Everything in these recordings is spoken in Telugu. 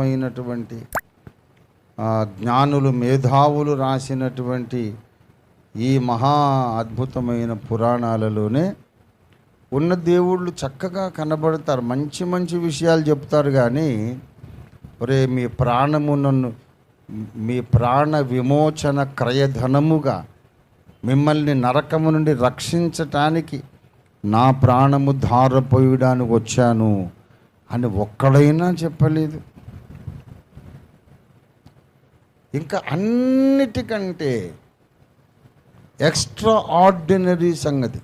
అయినటువంటి జ్ఞానులు మేధావులు రాసినటువంటి ఈ మహా అద్భుతమైన పురాణాలలోనే ఉన్న దేవుళ్ళు చక్కగా కనబడతారు. మంచి మంచి విషయాలు చెప్తారు కానీ ఒరే మీ ప్రాణము నన్ను మీ ప్రాణ విమోచన క్రయధనముగా మిమ్మల్ని నరకము నుండి రక్షించటానికి నా ప్రాణము ధారపోయడానికి వచ్చాను అని ఒక్కడైనా చెప్పలేదు. ఇంకా అన్నిటికంటే ఎక్స్ట్రా ఆర్డినరీ సంగతి.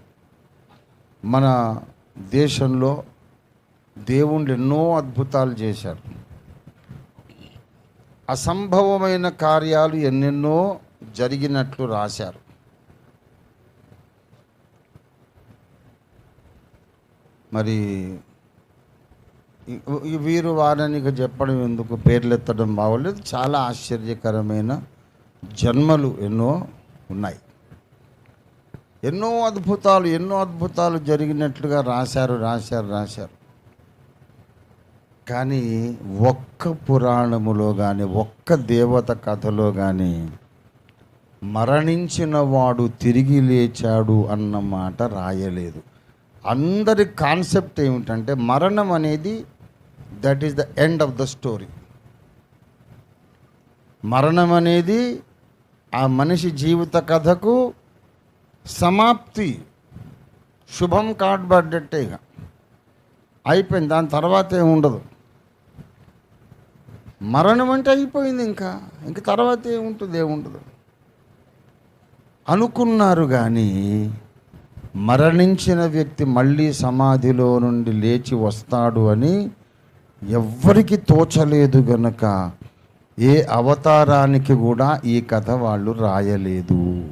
మన దేశంలో దేవుళ్ళు ఎన్నో అద్భుతాలు చేశారు. అసంభవమైన కార్యాలు ఎన్నెన్నో జరిగినట్లు రాశారు. మరి వీరు వారని చెప్పడం ఎందుకు? పేర్లు ఎత్తడం బాగోలేదు. చాలా ఆశ్చర్యకరమైన జన్మలు ఎన్నో ఉన్నాయి. ఎన్నో అద్భుతాలు ఎన్నో అద్భుతాలు జరిగినట్లుగా రాశారు రాశారు రాశారు. కానీ ఒక్క పురాణములో కానీ ఒక్క దేవత కథలో కానీ మరణించిన వాడు తిరిగి లేచాడు అన్న మాట రాయలేదు. అందరి కాన్సెప్ట్ ఏమిటంటే మరణం అనేది that is the end of the story మరణం అనేది ఆ మనిషి జీవిత కథకు సమాప్తి. శుభం కాడబడ్డట్టే ఇక. అయిపోయింది. దాని తర్వాత ఏమి ఉండదు. మరణం అంటే అయిపోయింది ఇంకా. ఇంక తర్వాత ఏముంటుంది ఏముండదు అనుకున్నారు కానీ మరణించిన వ్యక్తి మళ్ళీ సమాధిలో నుండి లేచి వస్తాడు అని ఎవ్వరికి తోచలేదు గనక ఏ అవతారానికి కూడా ఈ కథ వాళ్ళు రాయలేదు.